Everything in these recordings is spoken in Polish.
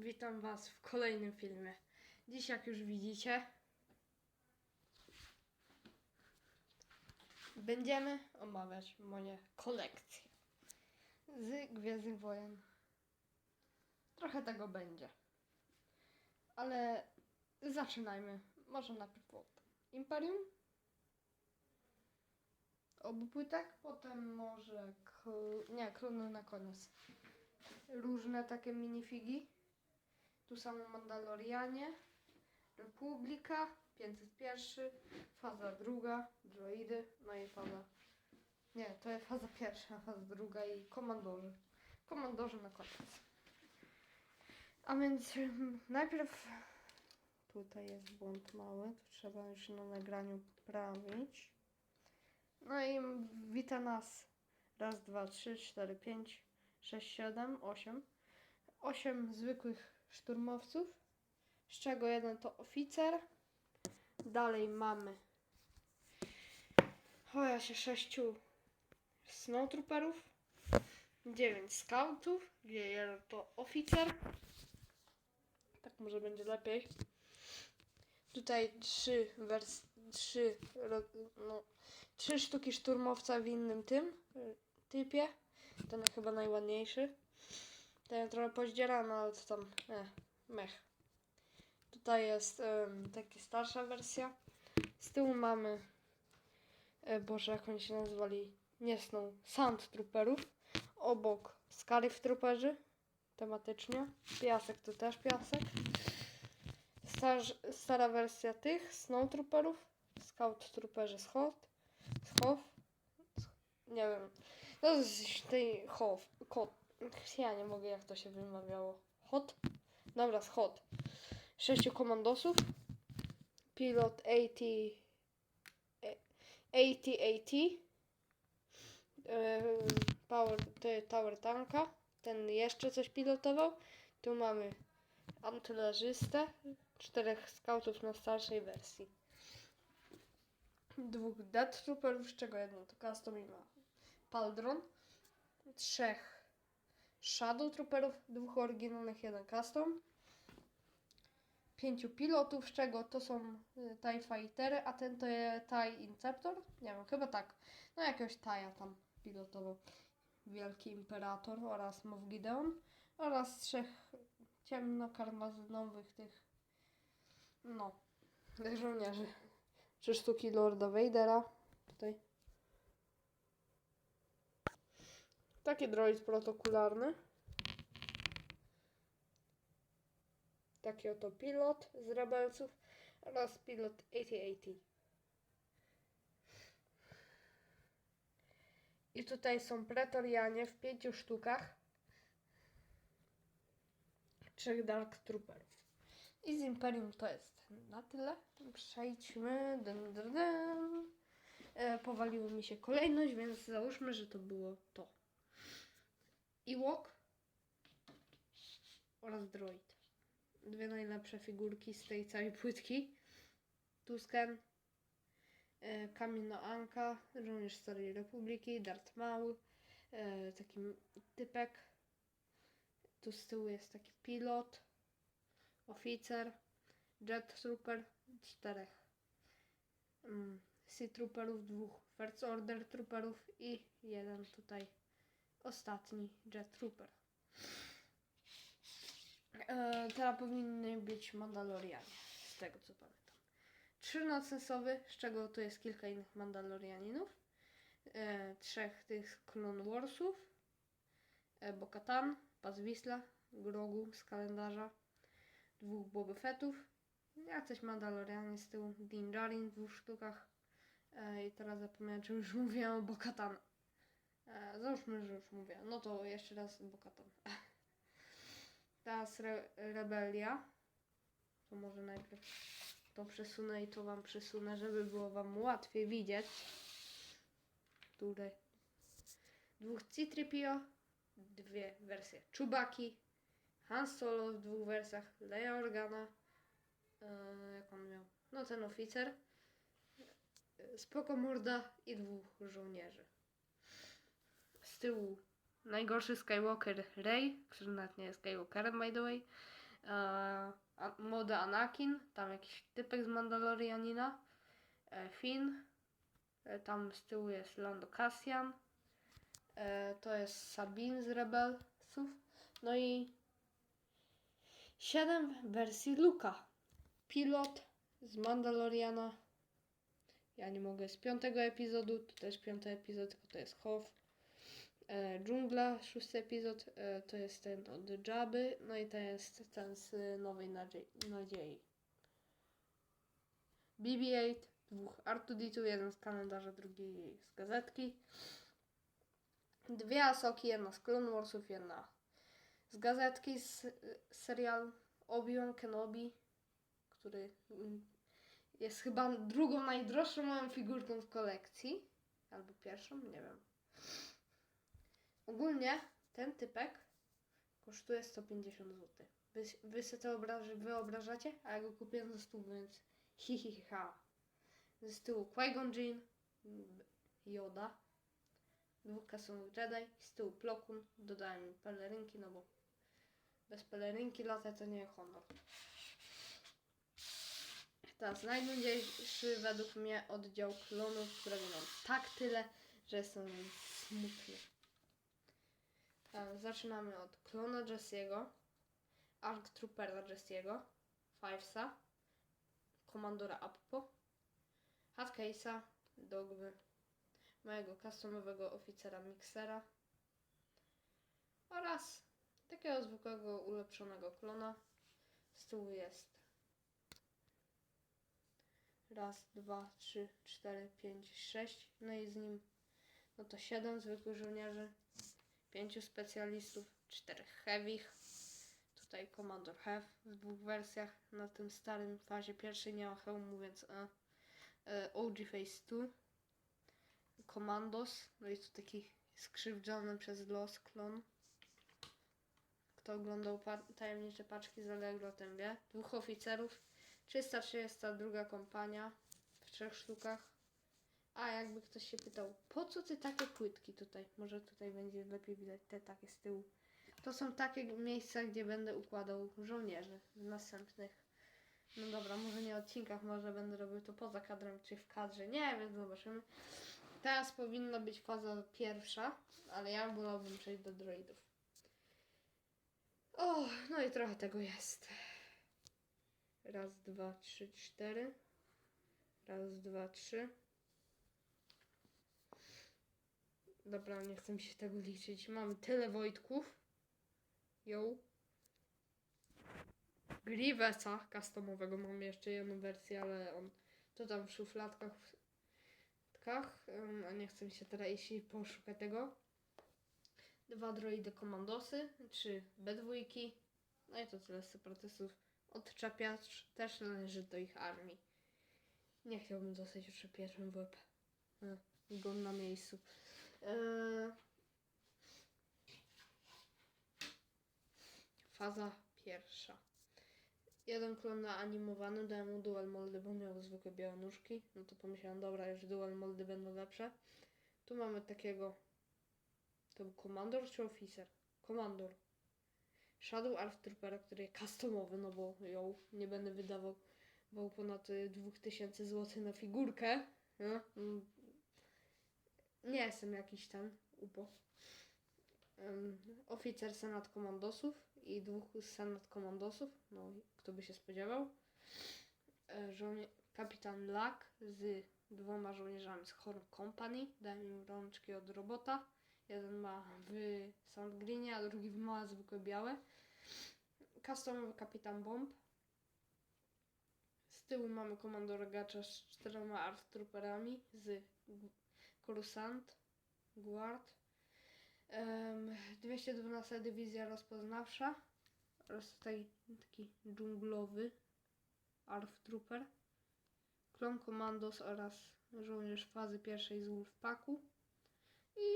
Witam Was w kolejnym filmie. Dziś, jak już widzicie, będziemy omawiać moje kolekcje z Gwiezdnych Wojen. Trochę tego będzie. Ale zaczynajmy. Może najpierw od Imperium. Obu płytek, potem może kl- nie, klony na koniec. Różne takie minifigi. Tu samo Mandalorianie, Republika, 501, faza druga, droidy, no i faza. Nie, to jest faza pierwsza, faza druga i komandorzy. Komandorzy na koniec. A więc mm, najpierw tutaj jest błąd mały, to trzeba już na nagraniu poprawić. No i wita nas raz, dwa, trzy, cztery, pięć, sześć, siedem, osiem. Osiem zwykłych szturmowców, z czego jeden to oficer. Dalej mamy choja się sześciu snowtrooperów, dziewięć scoutów, gdzie jeden to oficer. Tak może będzie lepiej. Tutaj trzy wers trzy, no, trzy sztuki szturmowca w innym tym y, typie. Ten chyba najładniejszy. Ten trochę pozdzierany, ale to tam e, mech. Tutaj jest em, taka starsza wersja. Z tyłu mamy e, Boże, jak oni się nazywali? Nie sną. Sand Trooperów. Obok Scarif Trooperzy. Tematycznie. Piasek to też piasek. Starz, stara wersja tych Snow Trooperów. Scout Trooperzy z Hot. Nie wiem. No z tej Hof. Kot. Ja nie mogę jak to się wymawiało. Hot? Dobra, z Hot. Sześciu komandosów. Pilot AT. AT-AT. e, Power, Tower Tanka. Ten jeszcze coś pilotował. Tu mamy antylerzystę. Czterech scoutów na starszej wersji. Dwóch Death Trooperów, z czego jeden to custom i ma Paldron. Trzech Shadow Trooperów, dwóch oryginalnych, jeden custom. Pięciu pilotów, z czego to są y, TIE Fightery, a ten to jest TIE Inceptor? Nie wiem, chyba tak. No jakiegoś TIE'a tam pilotował. Wielki Imperator oraz Moff Gideon oraz trzech ciemnokarmazynowych tych no, żołnierzy. Trzy sztuki Lorda Vadera. Tutaj. Taki droid protokularny. Taki oto pilot z Rebelsów oraz pilot AT-AT. I tutaj są pretorianie w pięciu sztukach. Trzech Dark Trooperów. I z Imperium to jest na tyle. Przejdźmy. Dun, dun, dun. E, powaliło mi się kolejność, więc załóżmy, że to było to. Ewok oraz Droid. Dwie najlepsze figurki z tej całej płytki. Tusken, e, Kamino Anka, żołnierz Starej Republiki, Maul, e, taki typek. Tu z tyłu jest taki pilot, oficer, jet trooper, czterech mm, Sea Trooperów, dwóch First Order Trooperów i jeden tutaj ostatni Jet Trooper. E, teraz powinny być Mandalorianie, z tego co pamiętam. Trzy nonsensowy, z czego tu jest kilka innych Mandalorianinów. E, trzech tych Clone Warsów. E, Bo-Katan, Paz Wisla, Grogu z kalendarza. Dwóch Boba Fettów. Jacyś Mandalorianie z tyłu. Din Djarin w dwóch sztukach. E, I teraz zapomniałem, czy już mówiłem o Bo-Katan. E, załóżmy, że już mówię. No to jeszcze raz Bo-Katan. Teraz re Rebelia. To może najpierw to przesunę i to wam przesunę, żeby było wam łatwiej widzieć. Tutaj dwóch C-3PO, dwie wersje Chewbacki, Han Solo w dwóch wersjach, Leia Organa, e, jak on miał, no ten oficer, e, Spoko Morda i dwóch żołnierzy. Tyłu. Najgorszy Skywalker Rey, który nawet nie jest Skywalkerem by the way, e, młody Anakin, tam jakiś typek z Mandalorianina, e, Finn, e, tam z tyłu jest Lando Cassian, e, to jest Sabine z Rebelsów, no i 7 wersji Luka, pilot z Mandaloriana, ja nie mogę z piątego epizodu, to też piąty epizod, tylko to jest Hoth. E, dżungla, szósty epizod, e, to jest ten od Jabby, no i to jest ten z Nowej Nadziei. nadziei. BB-8, dwóch R2D2, jeden z kalendarza, drugi z gazetki. Dwie Asoki, jedna z Clone Warsów, jedna z gazetki, z serial Obi-Wan Kenobi, który jest chyba drugą najdroższą moją figurką w kolekcji. Albo pierwszą, nie wiem. Ogólnie ten typek kosztuje 150 zł. Wy, wy sobie to obraż, wyobrażacie? A ja go kupiłem za 100, więc hi hi hi ha. Z tyłu Qui-Gon Jinn, Yoda, dwóch kasowych Jedi, z tyłu Plokun, dodałem pelerynki, no bo bez pelerynki lata to nie honor. Teraz najnudniejszy według mnie oddział klonów, którego mam tak tyle, że jestem smutny. Tak, zaczynamy od klona Jesse'ego, Arc Troopera Jesse'ego, Fivesa, Komandora Appo, Hatcase'a, Dogmy, mojego customowego oficera Mixera oraz takiego zwykłego ulepszonego klona. Z tyłu jest raz, dwa, trzy, cztery, pięć, sześć, no i z nim no to siedem zwykłych żołnierzy, pięciu specjalistów, czterech heavych. Tutaj Commander Heavy w dwóch wersjach. Na tym starym fazie pierwszej nie ma hełmu, więc e, e, OG Phase 2. Commandos, no i tu taki skrzywdzony przez los klon. Kto oglądał tajemnicze paczki z Allegro, ten wie. Dwóch oficerów, 332 kompania w trzech sztukach. A jakby ktoś się pytał, po co ty takie płytki tutaj? Może tutaj będzie lepiej widać te takie z tyłu. To są takie miejsca, gdzie będę układał żołnierzy w następnych. No dobra, może nie odcinkach, może będę robił to poza kadrem czy w kadrze. Nie wiem, zobaczymy. Teraz powinna być faza pierwsza, ale ja wolałbym przejść do droidów. O, no i trochę tego jest. Raz, dwa, trzy, cztery. Raz, dwa, trzy. Dobra, nie chcę mi się tego liczyć. Mamy tyle Wojtków. Yo. Grievesa customowego mamy jeszcze jedną wersję, ale on to tam w szufladkach tkach, a nie chcę mi się teraz iść i poszukać tego. Dwa droidy komandosy, trzy B2, no i to tyle separatystów. Odczepiacz też należy do ich armii. Nie chciałbym zostać odczepiaczem w łeb. E, Gon na miejscu. Eee, Faza pierwsza. Jeden klon na animowany, dałem mu dual moldy, bo miał zwykłe białe nóżki. No to pomyślałem, dobra, już dual moldy będą lepsze. Tu mamy takiego. To był komandor czy oficer? Komandor. Shadow Arf Troopera, który jest customowy, no bo ją nie będę wydawał ponad y, 2000 zł na figurkę. Nie jestem jakiś ten upo. Ym, oficer Senat Komandosów i dwóch Senat Komandosów. No, kto by się spodziewał. E, żołnie- kapitan Lack z dwoma żołnierzami z Horn Company. Dałem im rączki od robota. Jeden ma w Sandgrinie, a drugi ma zwykłe białe. Customowy kapitan Bomb. Z tyłu mamy komandora Gacza z czterema Art Trooperami z Coruscant, Guard. Em, 212 Dywizja Rozpoznawcza oraz tutaj taki dżunglowy Arf Trooper. Klon Commandos oraz żołnierz fazy pierwszej z Wolfpacku. I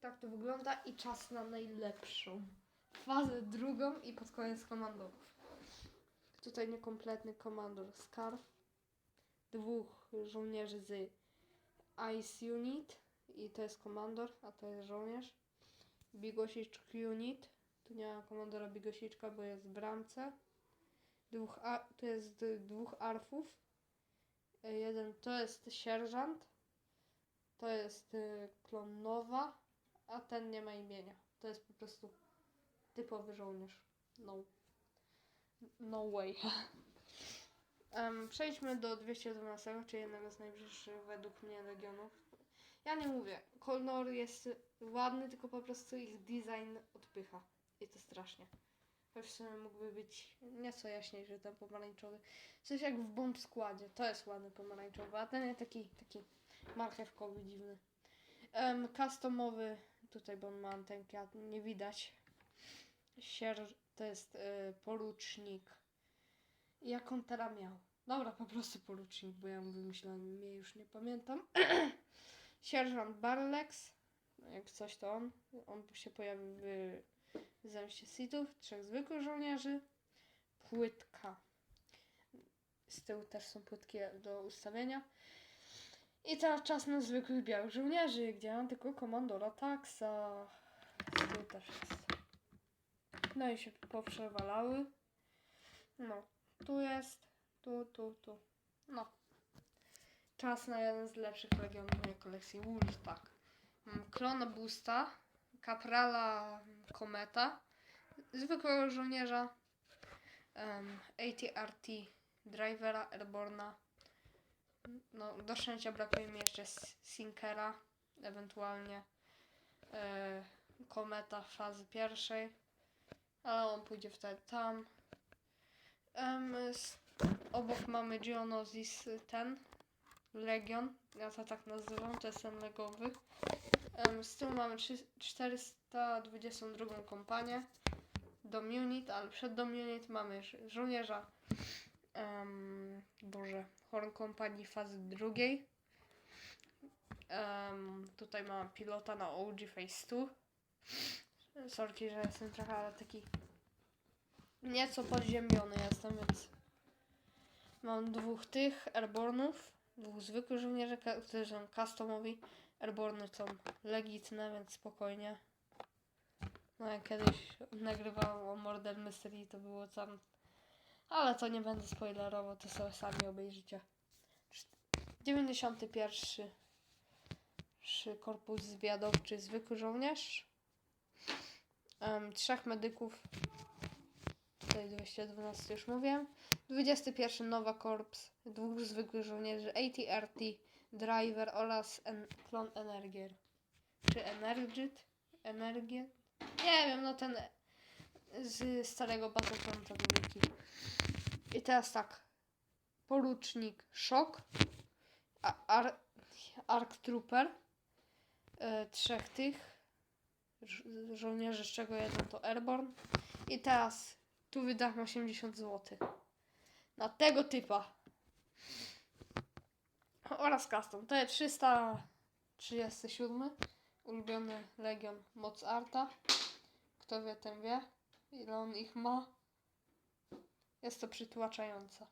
tak to wygląda i czas na najlepszą fazę drugą i pod koniec komandorów. Tutaj niekompletny komandor Scarf. Dwóch żołnierzy z Ice Unit i to jest komandor, a to jest żołnierz. Bigosiczk Unit, Tu nie ma komandora Bigosiczka, bo jest w bramce. Dwóch tu jest dwóch arfów. Jeden to jest sierżant. To jest y, klon Nowa. A ten nie ma imienia. To jest po prostu typowy żołnierz. No. No way. Przejdźmy do 212, czyli jednego z najbliższych według mnie regionów. Ja nie mówię, kolor jest ładny, tylko po prostu ich design odpycha. I to strasznie. Choć w sumie mógłby być nieco jaśniejszy ten pomarańczowy. Coś jak w Bomb Składzie. To jest ładny pomarańczowy, a ten jest taki, taki marchewkowy, dziwny. Um, customowy, tutaj bo ma antenki, a nie widać. Sierż, to jest y, porucznik. Jak on teraz miał? Dobra, po prostu porucznik, bo ja mu wymyślałem imię, już nie pamiętam. Sierżant Barlex, jak coś to on. On się pojawił w Zemście Sithów, trzech zwykłych żołnierzy. Płytka. Z tyłu też są płytki do ustawienia. I teraz czas na zwykłych białych żołnierzy, gdzie mam tylko komandora Taxa. Z tyłu też jest. No i się poprzewalały. No, tu jest, tu, tu, tu. No. Czas na jeden z lepszych legionów mojej kolekcji Wolfpack. Mam klona Boosta, Kaprala Kometa, zwykłego żołnierza, um, ATRT Drivera Airborna. No, do szczęścia brakuje mi jeszcze Sinkera, ewentualnie e, Kometa fazy pierwszej, ale on pójdzie wtedy tam. Obok mamy Geonosis y, ten, Legion, ja to tak nazywam, to jest ten legowy. Z tyłu mamy trzy- 422 kompanię, Dom Unit, ale przed Dom Unit mamy ż- żołnierza, boże, Horn Kompanii fazy drugiej. Tutaj mam pilota na OG Phase 2. Sorki, że jestem trochę, taki nieco podziemiony jestem, więc mam dwóch tych Airbornów, dwóch zwykłych żołnierzy, którzy są customowi. Airborny są legitne, więc spokojnie. No jak kiedyś nagrywałam o Murder Mystery, to było tam... Ale to nie będę spoilerował, to sobie sami obejrzycie. Czt- 91. Szy- Korpus Zwiadowczy Zwykły Żołnierz. Em, trzech medyków. Tutaj 212 już mówiłem. 21 Nowa Korps. Dwóch zwykłych żołnierzy ATRT, Driver oraz en klon Energier. Czy Energit? Energię? Nie wiem, no ten z starego Battlefronta dwójki. I teraz tak. Porucznik Szok. Ar Ark Trooper. E, trzech tych żo- żołnierzy, z czego jeden to Airborne. I teraz tu wydam 80 zł. Na tego typa. Oraz custom. To jest 337. Ulubiony Legion Moc Arta. Kto wie, ten wie. Ile on ich ma. Jest to przytłaczające.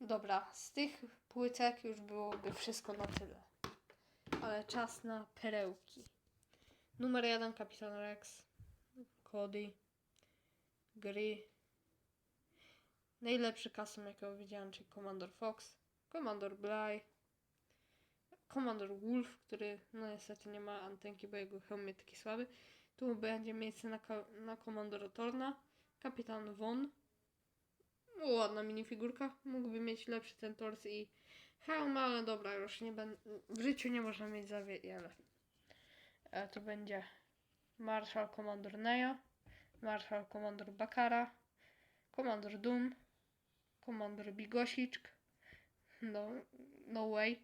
Dobra, z tych płytek już byłoby wszystko na tyle. Ale czas na perełki. Numer jeden Kapitan Rex. Cody. Gry. Najlepszy custom jakiego widziałem, czyli Commander Fox. Commander Bly. Commander Wolf, który no niestety nie ma antenki, bo jego hełm jest taki słaby. Tu będzie miejsce na, na Commandora Torna. Kapitan Von. No, Ładna minifigurka. Mógłby mieć lepszy ten tors i hełm, ale dobra, już nie będę. W życiu nie można mieć za wiele. E, to będzie Marshal Commander Neo. Marshal Commander Bakara. Commander Doom. Commander Bigosiczk. No, no way.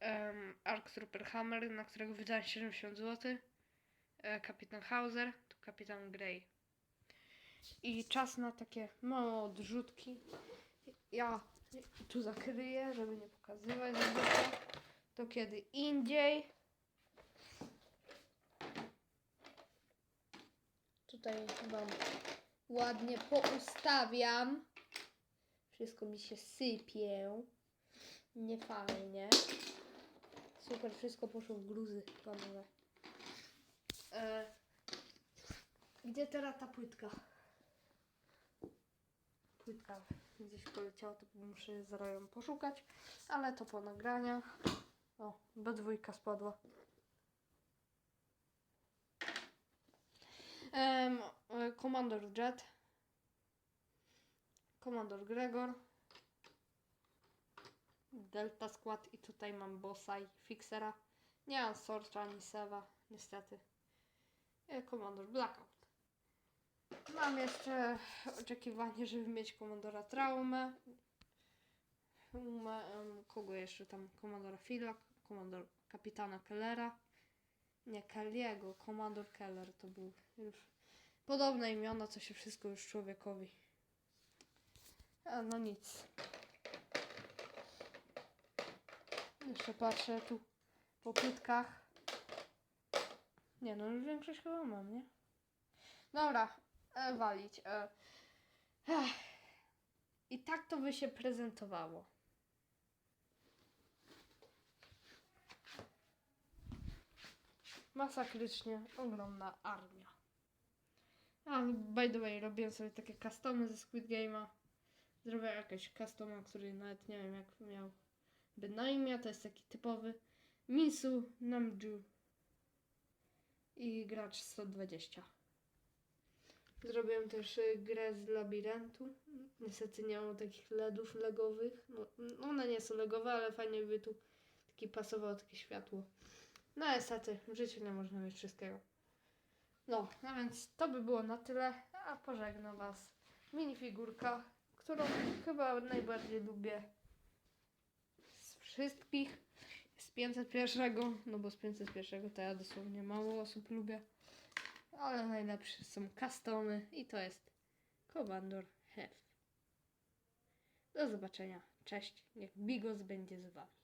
Um, Ark Hammer, na którego wydałem 70 zł. E, kapitan Hauser, tu kapitan Grey. I czas na takie małe odrzutki. Ja tu zakryję, żeby nie pokazywać. To kiedy indziej. Tutaj wam ładnie poustawiam. Wszystko mi się sypie. Nie fajnie. Super, wszystko poszło w gruzy panowie. E, Gdzie teraz ta płytka? Płytka gdzieś poleciała, to muszę zaraz ją poszukać, ale to po nagraniach. O, B2 spadła. Em, e, Commander Jet. Commander Gregor. Delta Squad i tutaj mam bossa i fixera. Nie mam Sorcha ani Seva, niestety. E, Commander Blackout. Mam jeszcze oczekiwanie, żeby mieć komandora Traumę. Kogo jeszcze tam? Komandora Fila, komandor kapitana Kellera. Nie, Kelly'ego, komandor Keller to był podobne imiona, co się wszystko już człowiekowi. A, no nic. Jeszcze patrzę tu po płytkach. Nie no, już większość chyba mam, nie? Dobra, e, walić. E. I tak to by się prezentowało. Masakrycznie ogromna armia. A, by the way, robiłem sobie takie customy ze Squid Game'a. Zrobię jakieś customa, który nawet nie wiem jak miał by na imię. To jest taki typowy Misu Namju i gracz 120. Zrobiłem też y, grę z labiryntu. Niestety nie mam takich LEDów legowych. No one nie są legowe, ale fajnie by tu taki pasowało takie światło. No niestety, w życiu nie można mieć wszystkiego. No, no więc to by było na tyle, a pożegnam Was minifigurka, którą chyba najbardziej lubię z wszystkich. Z 501, no bo z 501 to ja dosłownie mało osób lubię. Ale najlepsze są customy i to jest Commander Hef. Do zobaczenia. Cześć. Niech Bigos będzie z Wami.